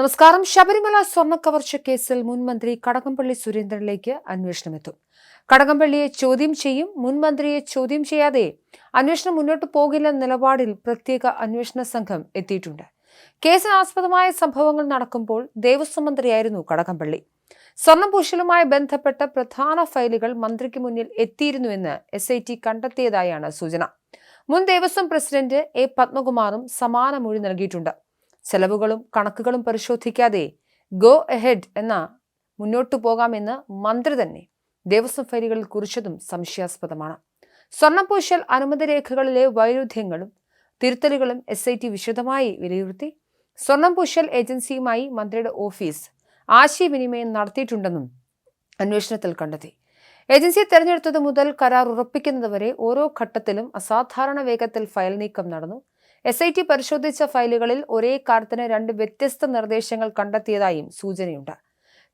നമസ്കാരം. ശബരിമല സ്വർണ കവർച്ച കേസിൽ മുൻ മന്ത്രി കടകംപള്ളി സുരേന്ദ്രനിലേക്ക് അന്വേഷണം എത്തും കടകംപള്ളിയെ ചോദ്യം ചെയ്യും. മുൻ മന്ത്രിയെ ചോദ്യം ചെയ്യാതെ അന്വേഷണം മുന്നോട്ട് പോകില്ലെന്ന നിലപാടിൽ പ്രത്യേക അന്വേഷണ സംഘം എത്തിയിട്ടുണ്ട്. കേസിനാസ്പദമായ സംഭവങ്ങൾ നടക്കുമ്പോൾ ദേവസ്വം മന്ത്രിയായിരുന്നു കടകംപള്ളി. സ്വർണപൂശലുമായി ബന്ധപ്പെട്ട പ്രധാന ഫയലുകൾ മന്ത്രിക്ക് മുന്നിൽ എത്തിയിരുന്നുവെന്ന് എസ് ഐ ടി കണ്ടെത്തിയതായാണ് സൂചന. മുൻ ദേവസ്വം പ്രസിഡന്റ് എ പത്മകുമാറും സമാന മൊഴി നൽകിയിട്ടുണ്ട്. ചെലവുകളും കണക്കുകളും പരിശോധിക്കാതെ ഗോ എഹെഡ് എന്ന മുന്നോട്ടു പോകാമെന്ന് മന്ത്രി തന്നെ ദേവസ്വം ഫയലുകളിൽ കുറിച്ചതും സംശയാസ്പദമാണ്. സ്വർണപൂശൽ അനുമതി രേഖകളിലെ വൈരുദ്ധ്യങ്ങളും തിരുത്തലുകളും എസ് ഐ ടി വിശദമായി വിലയിരുത്തി സ്വർണം പൂശൽ ഏജൻസിയുമായി മന്ത്രിയുടെ ഓഫീസ് ആശയവിനിമയം നടത്തിയിട്ടുണ്ടെന്നും അന്വേഷണത്തിൽ കണ്ടെത്തി. ഏജൻസിയെ തെരഞ്ഞെടുത്തത് മുതൽ കരാർ ഉറപ്പിക്കുന്നതുവരെ ഓരോ ഘട്ടത്തിലും അസാധാരണ വേഗത്തിൽ ഫയൽ നീക്കം നടന്നു. എസ് ഐ ടി പരിശോധിച്ച ഫയലുകളിൽ ഒരേ കാര്യത്തിന് രണ്ട് വ്യത്യസ്ത നിർദ്ദേശങ്ങൾ കണ്ടെത്തിയതായും സൂചനയുണ്ട്.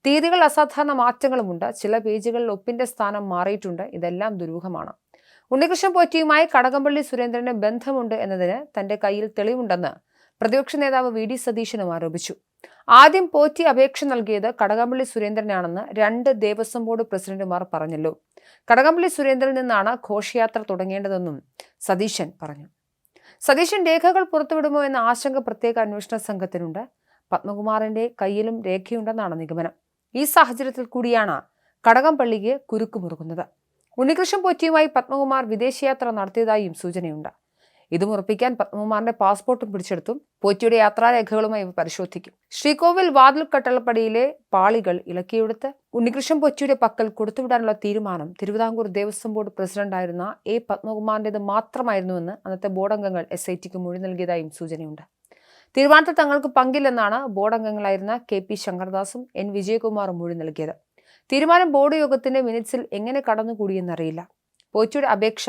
തീയതികൾ അസാധാരണ മാറ്റങ്ങളുമുണ്ട്. ചില പേജുകളിൽ ഒപ്പിന്റെ സ്ഥാനം മാറിയിട്ടുണ്ട്. ഇതെല്ലാം ദുരൂഹമാണ്. ഉണ്ണികൃഷ്ണൻ പോറ്റിയുമായി കടകംപള്ളി സുരേന്ദ്രന് ബന്ധമുണ്ട് എന്നതിന് തന്റെ കയ്യിൽ തെളിവുണ്ടെന്ന് പ്രതിപക്ഷ നേതാവ് വി. ഡി. സതീശനും ആരോപിച്ചു. ആദ്യം പോറ്റി അപേക്ഷ നൽകിയത് കടകംപള്ളി സുരേന്ദ്രനാണെന്ന് രണ്ട് ദേവസ്വം ബോർഡ് പ്രസിഡന്റുമാർ പറഞ്ഞല്ലോ. കടകംപള്ളി സുരേന്ദ്രനിൽ നിന്നാണ് ഘോഷയാത്ര തുടങ്ങേണ്ടതെന്നും സതീശൻ പറഞ്ഞു. സതീശൻ രേഖകൾ പുറത്തുവിടുമോ എന്ന ആശങ്ക പ്രത്യേക അന്വേഷണ സംഘത്തിനുണ്ട്. പത്മകുമാറിന്റെ കയ്യിലും രേഖയുണ്ടെന്നാണ് നിഗമനം. ഈ സാഹചര്യത്തിൽ കൂടിയാണ് കടകംപള്ളിക്ക് കുരുക്കുമുറുകുന്നത് ഉണ്ണികൃഷ്ണൻ പോറ്റിയുമായി പത്മകുമാർ വിദേശയാത്ര നടത്തിയതായും സൂചനയുണ്ട്. ഇതും ഉറപ്പിക്കാൻ പത്മകുമാറിന്റെ പാസ്പോർട്ടും പിടിച്ചെടുത്തു പോറ്റിയുടെ യാത്രാരേഖകളുമായി പരിശോധിക്കും. ശ്രീകോവിൽ വാതിൽ കട്ടളപ്പടിയിലെ പാളികൾ ഇളക്കിയെടുത്ത് ഉണ്ണികൃഷ്ണൻ പൊറ്റിയുടെ പക്കൽ കൊടുത്തുവിടാനുള്ള തീരുമാനം തിരുവിതാംകൂർ ദേവസ്വം ബോർഡ് പ്രസിഡന്റായിരുന്ന എ പത്മകുമാറിന്റേത് മാത്രമായിരുന്നുവെന്ന് അന്നത്തെ ബോർഡ് അംഗങ്ങൾ എസ് ഐ ടിക്ക് മൊഴി നൽകിയതായും സൂചനയുണ്ട്. തീരുമാനത്തിൽ തങ്ങൾക്ക് പങ്കില്ലെന്നാണ് ബോർഡ് അംഗങ്ങളായിരുന്ന കെ പി ശങ്കർദാസും എൻ വിജയകുമാറും മൊഴി നൽകിയത്. തീരുമാനം ബോർഡ് യോഗത്തിന്റെ മിനിറ്റ്സിൽ എങ്ങനെ കടന്നുകൂടിയെന്നറിയില്ല. പോറ്റിയുടെ അപേക്ഷ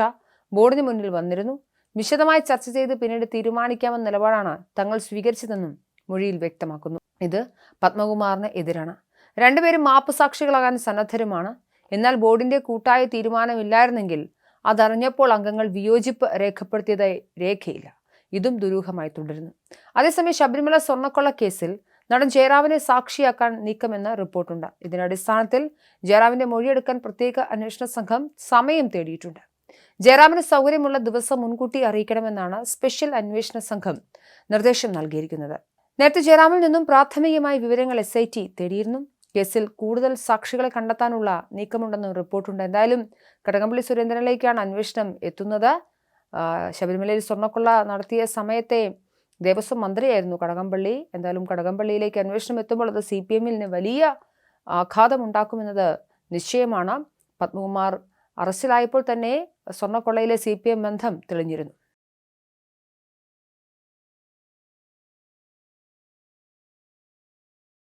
ബോർഡിന് മുന്നിൽ വന്നിരുന്നു. വിശദമായി ചർച്ച ചെയ്ത് പിന്നീട് തീരുമാനിക്കാമെന്ന നിലപാടാണ് തങ്ങൾ സ്വീകരിച്ചതെന്നും മൊഴിയിൽ വ്യക്തമാക്കുന്നു. ഇത് പത്മകുമാറിന് എതിരാണ്. രണ്ടുപേരും മാപ്പ് സാക്ഷികളാകാൻ സന്നദ്ധരുമാണ്. എന്നാൽ ബോർഡിന്റെ കൂട്ടായ തീരുമാനമില്ലായിരുന്നെങ്കിൽ അതറിഞ്ഞപ്പോൾ അംഗങ്ങൾ വിയോജിപ്പ് രേഖപ്പെടുത്തിയതായി രേഖയില്ല. ഇതും ദുരൂഹമായി തുടരുന്നു. അതേസമയം ശബരിമല സ്വർണക്കൊള്ള കേസിൽ നടൻ ജയറാവിനെ സാക്ഷിയാക്കാൻ നീക്കമെന്ന റിപ്പോർട്ടുണ്ട്. ഇതിനടിസ്ഥാനത്തിൽ ജയറാമിന്റെ മൊഴിയെടുക്കാൻ പ്രത്യേക അന്വേഷണ സംഘം സമയം തേടിയിട്ടുണ്ട്. ജയറാമിന് സൗകര്യമുള്ള ദിവസം മുൻകൂട്ടി അറിയിക്കണമെന്നാണ് സ്പെഷ്യൽ അന്വേഷണ സംഘം നിർദ്ദേശം നൽകിയിരിക്കുന്നത്. നേരത്തെ ജയറാമിൽ നിന്നും പ്രാഥമികമായി വിവരങ്ങൾ എസ് ഐ ടി തേടിയിരുന്നു. കേസിൽ കൂടുതൽ സാക്ഷികളെ കണ്ടെത്താനുള്ള നീക്കമുണ്ടെന്നും റിപ്പോർട്ടുണ്ട്. എന്തായാലും കടകംപള്ളി സുരേന്ദ്രനിലേക്കാണ് അന്വേഷണം എത്തുന്നത്. ശബരിമലയിൽ സ്വർണക്കൊള്ള നടത്തിയ സമയത്തെ ദേവസ്വം മന്ത്രിയായിരുന്നു കടകംപള്ളി. എന്തായാലും കടകംപള്ളിയിലേക്ക് അന്വേഷണം എത്തുമ്പോൾ അത് സി പി എമ്മിന് വലിയ ആഘാതമുണ്ടാക്കുമെന്നത് നിശ്ചയമാണ്. പത്മകുമാർ അറസ്റ്റിലായപ്പോൾ തന്നെ സ്വർണക്കൊള്ളയിലെ സി പി എം ബന്ധം തെളിഞ്ഞിരുന്നു